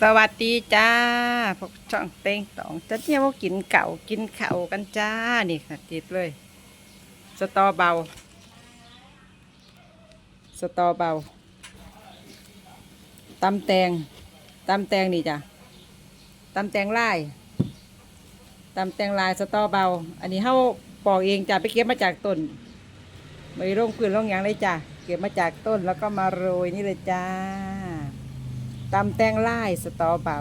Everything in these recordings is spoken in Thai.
สวัสดีจ้าพวกช่องเต็งตองจะเนี่ยว่ากินเก่ากินเข่าวกันจ้า นี่ค่ะติดเลย สตอเบา สตอเบาตำแตงตำแตงนี่จ้ะตำแตงลายตำแตงลายสตอเบา อันนี้เฮาปอกเองจ้ะไปเก็บมาจากต้นไม่ร่องพื้นร่องหยางเลยจ้ะเก็บมาจากต้นแล้วก็มาโรยนี่เลยจ้า ตำแตงไล่สตอเบา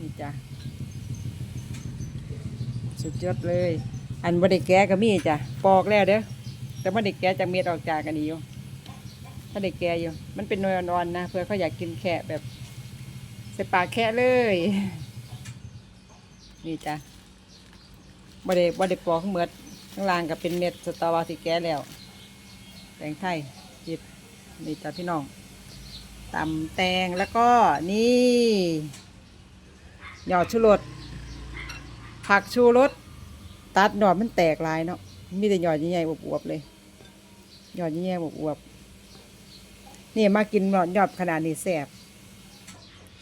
นี่จ้ะ สุดยอดเลย อันบไดแกะก็มีจ้ะ ปอกแล้วเด้อ แต่บไดแกะจากเม็ดออกจากกันอยู่ถ้าเด็กแกะอยู่ มันเป็นนวยอ่อนนะเพื่อเขาอยากกินแค่แบบใส่ปากแค่เลย นี่จ้ะบไดบไดปอกเหมือดข้างล่างก็เป็นเม็ดสตอเบาที่แกะแล้วแตงไทยจิบนี่จ้ะพี่น้อง ตำแตงแล้วก็นี่หยอดชูรสผักชูรสตัดหยอดมันแตกลายเนาะมีแต่หยอดใหญ่ๆอวบๆเลยหยอดใหญ่ๆอวบๆนี่มากินหยอดหยอดขนาดนี้แสบ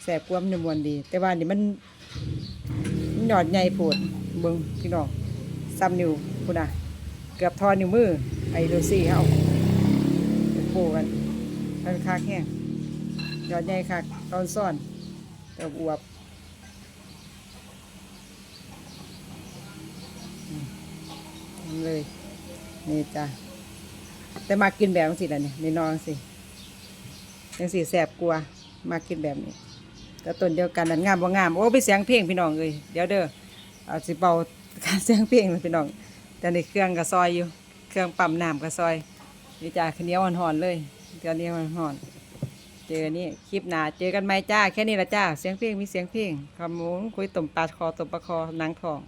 แสบกวมนมวนดี แต่ว่านี่มันหยอดใหญ่โผดเบิ้งพี่น้องซ้ำนิ้วคุณนะเกือบทอนิ้วมือไอ้ดูซี่เขาโปูกันกันคาแข้ง ยอดใหญ่ค่ะตอนซ่อนแต่อวบทำเลย นี่จ้ะแต่มากินแบบสิละเนี่ยในนอนสิยังสีแสบกลัวมากินแบบนี้แต่ต้นเดียวกันนั่นงามบ่งาม โอ้ไปเสียงเพลงพี่น้องเลยเดี๋ยวเด้อเอาสิเบาการเสียงเพลงเลยพี่น้อง แต่ในเครื่องกระซอยอยู่ เครื่องปั๊มน้ำกระซอยนี่จ้ะข้าวเหนียวห่อนๆเลยเดี๋ยวนี้ห่อนๆ เจอนี่คลิปหนาเจอกันไหมจ้า แค่นี้ละจ้า เสียงเพลงมีเสียงเพลงคำมุนคุยตุ่มปลาคอตุ่มปลาคอหนังทอง